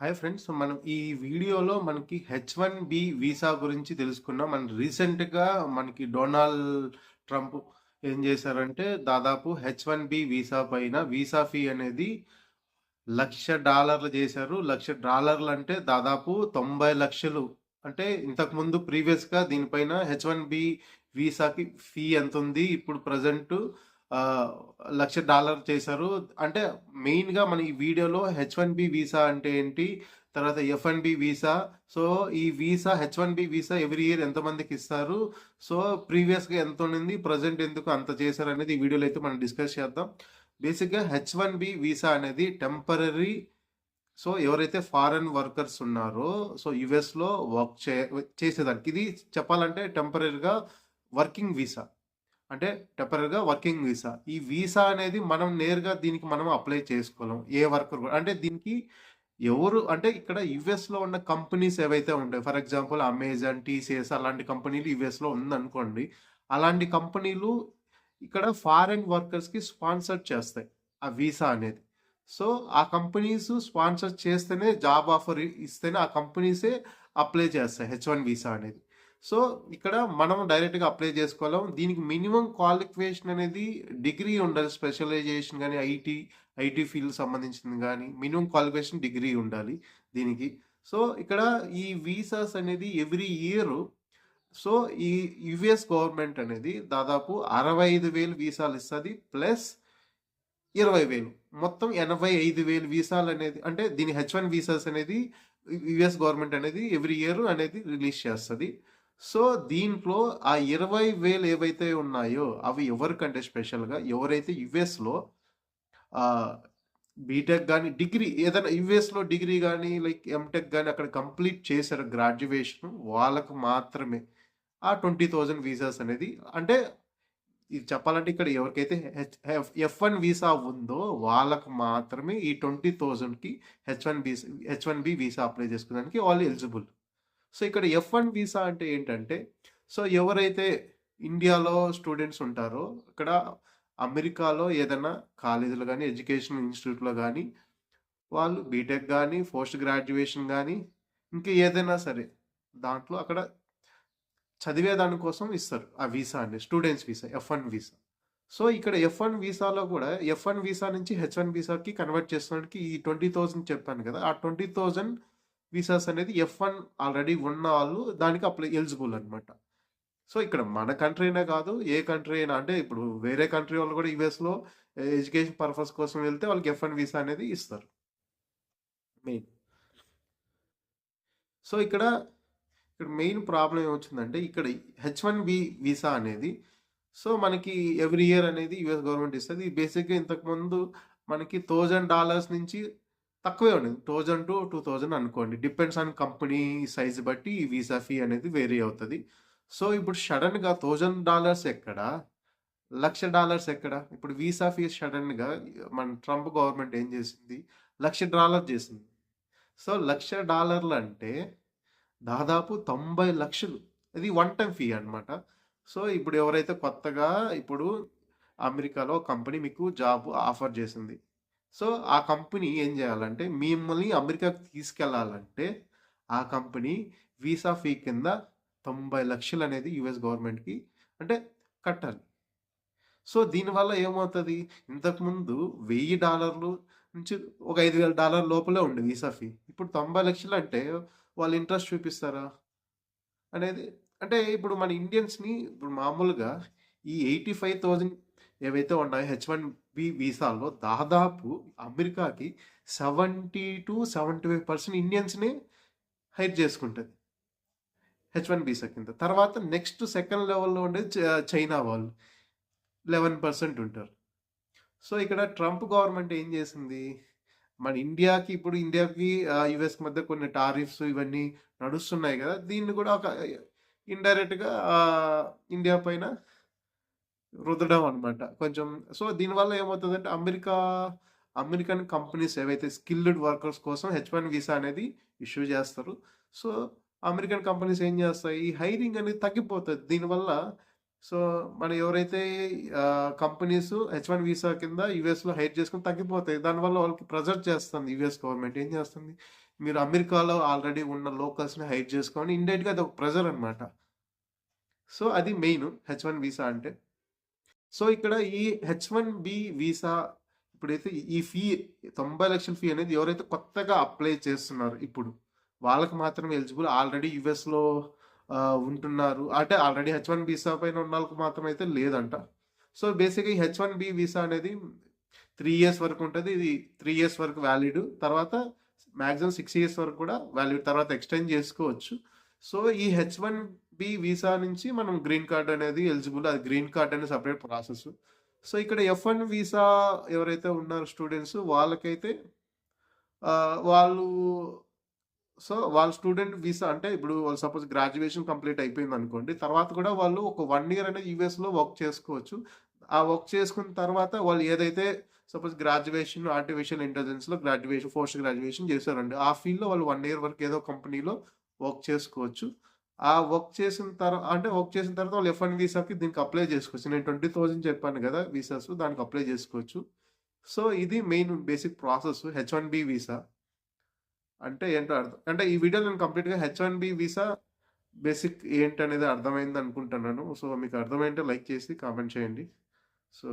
Hi friends మనం ఈ వీడియోలో మనకి హెచ్ వన్ బి వీసా గురించి తెలుసుకున్నాం. మన రీసెంట్గా మనకి డొనాల్డ్ ట్రంప్ ఏం చేశారంటే దాదాపు హెచ్ వన్ బి వీసా పైన వీసా ఫీ అనేది లక్ష డాలర్లు చేశారు. లక్ష డాలర్లు అంటే దాదాపు తొంభై లక్షలు. అంటే ఇంతకుముందు ప్రీవియస్గా దీనిపైన హెచ్ వన్ బి వీసాకి ఫీ ఎంత ఉంది ఇప్పుడు ప్రజెంట్ లక్ష డాలర్ చేశారు. అంటే మెయిన్గా మన ఈ వీడియోలో హెచ్ వన్ బి వీసా అంటే ఏంటి? తర్వాత F and B visa. So ఈ visa H one B visa every year ఎంతమందికి ఇస్తారు? సో ప్రీవియస్గా ఎంత ఉండింది? ప్రజెంట్ ఎందుకు అంత చేశారు అనేది ఈ వీడియోలో అయితే మనం డిస్కస్ చేద్దాం. బేసిక్గా హెచ్ వన్ బి వీసా అనేది టెంపరీ సో ఎవరైతే ఫారెన్ వర్కర్స్ ఉన్నారో సో యుఎస్లో వర్క్ చే చేసేదానికి. ఇది చెప్పాలంటే టెంపరీగా వర్కింగ్ వీసా. అంటే టెంపరీగా వర్కింగ్ వీసా ఈ వీసా అనేది మనం నేరుగా దీనికి మనం అప్లై చేసుకోలేం. ఏ వర్కర్ కూడా. అంటే దీనికి ఎవరు అంటే ఇక్కడ యుఎస్లో ఉన్న కంపెనీస్ ఏవైతే ఉంటాయి ఫర్ ఎగ్జాంపుల్ అమెజాన్ టీసీఎస్ అలాంటి కంపెనీలు యుఎస్లో ఉందనుకోండి అలాంటి కంపెనీలు ఇక్కడ ఫారెన్ వర్కర్స్కి స్పాన్సర్ చేస్తాయి ఆ వీసా అనేది. సో ఆ కంపెనీస్ స్పాన్సర్ చేస్తేనే జాబ్ ఆఫర్ ఇస్తేనే ఆ కంపెనీసే అప్లై చేస్తాయి హెచ్ వన్ వీసా అనేది. సో ఇక్కడ మనం డైరెక్ట్గా అప్లై చేసుకోలేం దీనికి మినిమం క్వాలిఫికేషన్ అనేది డిగ్రీ ఉండాలి. స్పెషలైజేషన్ కానీ ఐటీ ఐటీ ఫీల్డ్ సంబంధించింది కానీ మినిమం క్వాలిఫికేషన్ డిగ్రీ ఉండాలి దీనికి. సో ఇక్కడ ఈ వీసాస్ అనేది ఎవ్రీ ఇయర్ సో ఈ యుఎస్ గవర్నమెంట్ అనేది దాదాపు అరవై ఐదు వేలు వీసాలు ఇస్తుంది ప్లస్ ఇరవై వేలు. మొత్తం ఎనభై ఐదు వేలు వీసాలు అనేది అంటే దీని హెచ్ వన్ వీసాస్ అనేది యుఎస్ గవర్నమెంట్ అనేది ఎవ్రీ ఇయర్ అనేది రిలీజ్ చేస్తుంది. సో దీంట్లో ఆ ఇరవై వేలు ఏవైతే ఉన్నాయో అవి ఎవరికంటే స్పెషల్గా? ఎవరైతే యుఎస్లో బీటెక్ కానీ డిగ్రీ ఏదైనా యుఎస్లో డిగ్రీ కానీ లైక్ ఎంటెక్ కానీ అక్కడ కంప్లీట్ చేశారు గ్రాడ్యుయేషన్ వాళ్ళకు మాత్రమే. ఆ ట్వంటీ థౌజండ్ వీసాస్ అనేది అంటే ఇది చెప్పాలంటే ఇక్కడ ఎవరికైతే హెచ్ ఎఫ్ వన్ వీసా ఉందో వాళ్ళకు మాత్రమే ఈ ట్వంటీ థౌజండ్కి H one visa H one B visa apply చేసుకోవడానికి వాళ్ళు ఎలిజిబుల్. సో ఇక్కడ ఎఫ్ వన్ వీసా అంటే ఏంటంటే సో ఎవరైతే ఇండియాలో స్టూడెంట్స్ ఉంటారో ఇక్కడ అమెరికాలో ఏదైనా కాలేజీలో కానీ ఎడ్యుకేషన్ ఇన్స్టిట్యూట్లో కానీ వాళ్ళు బీటెక్ కానీ పోస్ట్ గ్రాడ్యుయేషన్ కానీ ఇంకా ఏదైనా సరే దాంట్లో అక్కడ చదివే దానికోసం ఇస్తారు ఆ వీసా అనే students visa F one visa. So ఇక్కడ ఎఫ్ వన్ వీసాలో కూడా ఎఫ్ వన్ వీసా నుంచి హెచ్ వన్ వీసాకి కన్వర్ట్ చేసడానికి ఈ ట్వంటీ థౌజండ్ చెప్పాను కదా ఆ ట్వంటీ థౌజండ్ వీసాస్ అనేది ఎఫ్ వన్ ఆల్రెడీ ఉన్న వాళ్ళు దానికి అప్లై ఎలిజిబుల్ అనమాట సో ఇక్కడ మన కంట్రీనే కాదు ఏ కంట్రీ అయినా అంటే ఇప్పుడు వేరే కంట్రీ వాళ్ళు కూడా యుఎస్లో ఎడ్యుకేషన్ పర్పస్ కోసం వెళ్తే వాళ్ళకి ఎఫ్ వన్ వీసా అనేది ఇస్తారు. మెయిన్ సో ఇక్కడ ఇక్కడ మెయిన్ ప్రాబ్లం ఏమొచ్చిందంటే ఇక్కడ హెచ్ వన్ బి వీసా అనేది సో మనకి ఎవ్రీ ఇయర్ అనేది యుఎస్ గవర్నమెంట్ ఇస్తుంది. బేసిక్గా ఇంతకుముందు మనకి థౌజండ్ డాలర్స్ నుంచి తక్కువే ఉండేది థౌజండ్ టు టూ థౌజండ్ అనుకోండి. డిపెండ్స్ ఆన్ కంపెనీ సైజ్ బట్టి ఈ వీసా ఫీ అనేది వేరీ అవుతుంది. సో ఇప్పుడు సడన్గా థౌజండ్ డాలర్స్ ఎక్కడ? లక్ష డాలర్స్ ఎక్కడ? ఇప్పుడు వీసా ఫీ సడన్గా మన ట్రంప్ గవర్నమెంట్ ఏం చేసింది? లక్ష డాలర్ చేసింది. సో లక్ష డాలర్లు అంటే దాదాపు తొంభై లక్షలు. ఇది వన్ టైం ఫీ అనమాట సో ఇప్పుడు ఎవరైతే కొత్తగా ఇప్పుడు అమెరికాలో కంపెనీ మీకు జాబ్ ఆఫర్ చేసింది. సో ఆ కంపెనీ ఏం చేయాలంటే మిమ్మల్ని అమెరికాకు తీసుకెళ్ళాలంటే ఆ కంపెనీ వీసా ఫీ కింద తొంభై లక్షలు అనేది యుఎస్ గవర్నమెంట్కి అంటే కట్టాలి. సో దీనివల్ల ఏమవుతుంది? ఇంతకుముందు వెయ్యి డాలర్లు నుంచి ఒక ఐదు వేల డాలర్ లోపలే ఉండే వీసా ఫీ. ఇప్పుడు తొంభై లక్షలు అంటే వాళ్ళు ఇంట్రెస్ట్ చూపిస్తారా? అనేది అంటే ఇప్పుడు మన ఇండియన్స్ని ఇప్పుడు మామూలుగా ఈ ఎయిటీ ఫైవ్ థౌజండ్ ఏవైతే ఉన్నాయో హెచ్ వన్ బి వీసాలో దాదాపు అమెరికాకి seventy two seventy five percent ఇండియన్స్ని hire చేసుకుంటుంది. హెచ్ వన్ బీసా కింద. తర్వాత నెక్స్ట్ సెకండ్ లెవెల్లో ఉండేది చైనా వాళ్ళు లెవెన్ పర్సెంట్ ఉంటారు. సో ఇక్కడ ట్రంప్ గవర్నమెంట్ ఏం చేసింది? మన ఇండియాకి ఇప్పుడు ఇండియాకి యుఎస్కి మధ్య కొన్ని టారిఫ్స్ ఇవన్నీ నడుస్తున్నాయి కదా దీన్ని కూడా ఒక ఇండైరెక్ట్గా ఇండియా పైన రుద్దడం అనమాట కొంచెం సో దీనివల్ల ఏమవుతుందంటే అమెరికా అమెరికన్ కంపెనీస్ ఏవైతే స్కిల్డ్ వర్కర్స్ కోసం హెచ్ వన్ వీసా అనేది ఇష్యూ చేస్తారు సో అమెరికన్ కంపెనీస్ ఏం చేస్తాయి ఈ హైరింగ్ అనేది తగ్గిపోతుంది దీనివల్ల సో మన ఎవరైతే కంపెనీస్ హెచ్ వన్ వీసా కింద యూఎస్‌లో హైర్ చేసుకుని తగ్గిపోతాయి. దానివల్ల వాళ్ళకి ప్రెజర్ చేస్తుంది యూఎస్ గవర్నమెంట్. ఏం చేస్తుంది? మీరు అమెరికాలో ఆల్రెడీ ఉన్న లోకల్స్‌ని హైర్ చేసుకోండి. ఇండైరెక్ట్‌గా ఒక ప్రెజర్ అనమాట సో, అది మెయిన్ హెచ్ వన్ వీసా అంటే. సో, ఇక్కడ ఈ హెచ్ వన్ బి వీసా ఇప్పుడైతే ఈ ఫీ తొంభై లక్షల ఫీ అనేది ఎవరైతే కొత్తగా అప్లై చేస్తున్నారు ఇప్పుడు, వాళ్ళకి మాత్రమే ఎలిజిబుల్. ఆల్రెడీ యూఎస్‌లో ఉంటున్నారు. అంటే ఆల్రెడీ హెచ్ వన్ వీసా పైన ఉన్న వాళ్ళకి మాత్రం అయితే లేదంట. సో, బేసిక్‌గా ఈ హెచ్ వన్ బి వీసా అనేది త్రీ ఇయర్స్ వరకు ఉంటుంది ఇది త్రీ ఇయర్స్ వరకు వ్యాలిడ్ తర్వాత మ్యాక్సిమం సిక్స్ ఇయర్స్ వరకు కూడా వాలిడ్. తర్వాత ఎక్స్‌టెండ్ చేసుకోవచ్చు. సో, ఈ హెచ్ వన్ బి వీసా నుంచి మనం గ్రీన్ కార్డ్ అనేది ఎలిజిబుల్. అది గ్రీన్ కార్డ్ అనేది సపరేట్ ప్రాసెస్. సో, ఇక్కడ ఎఫ్ వన్ వీసా ఎవరైతే ఉన్నారో స్టూడెంట్స్ వాళ్ళకైతే వాళ్ళు సో, వాళ్ళ స్టూడెంట్ వీసా అంటే ఇప్పుడు వాళ్ళు సపోజ్ గ్రాడ్యుయేషన్ కంప్లీట్ అయిపోయింది అనుకోండి తర్వాత కూడా వాళ్ళు ఒక వన్ ఇయర్ అనేది యూఎస్‌లో వర్క్ చేసుకోవచ్చు. ఆ వర్క్ చేసుకున్న తర్వాత వాళ్ళు ఏదైతే సపోజ్ గ్రాడ్యుయేషన్ ఆర్టిఫిషియల్ ఇంటెలిజెన్స్‌లో గ్రాడ్యుయేషన్, పోస్ట్ గ్రాడ్యుయేషన్ చేశారండి. ఆ ఫీల్డ్‌లో వాళ్ళు వన్ ఇయర్ వరకు ఏదో కంపెనీలో వర్క్ చేసుకోవచ్చు. ఆ వర్క్ చేసిన తర్వాత అంటే వర్క్ చేసిన తర్వాత వాళ్ళు ఎఫ్ అండ్ వీసాకి దీనికి అప్లై చేసుకోవచ్చు. నేను 20,000 చెప్పాను కదా! వీసాస్ దానికి అప్లై చేసుకోవచ్చు. సో, ఇది main basic process H one B visa. అంటే ఏంటో అర్థం అంటే ఈ వీడియో నేను కంప్లీట్‌గా H one B visa basic ఏంటనేది అర్థమైంది అనుకుంటున్నాను. సో, మీకు అర్థమైంటే లైక్ చేసి కామెంట్ చేయండి. సో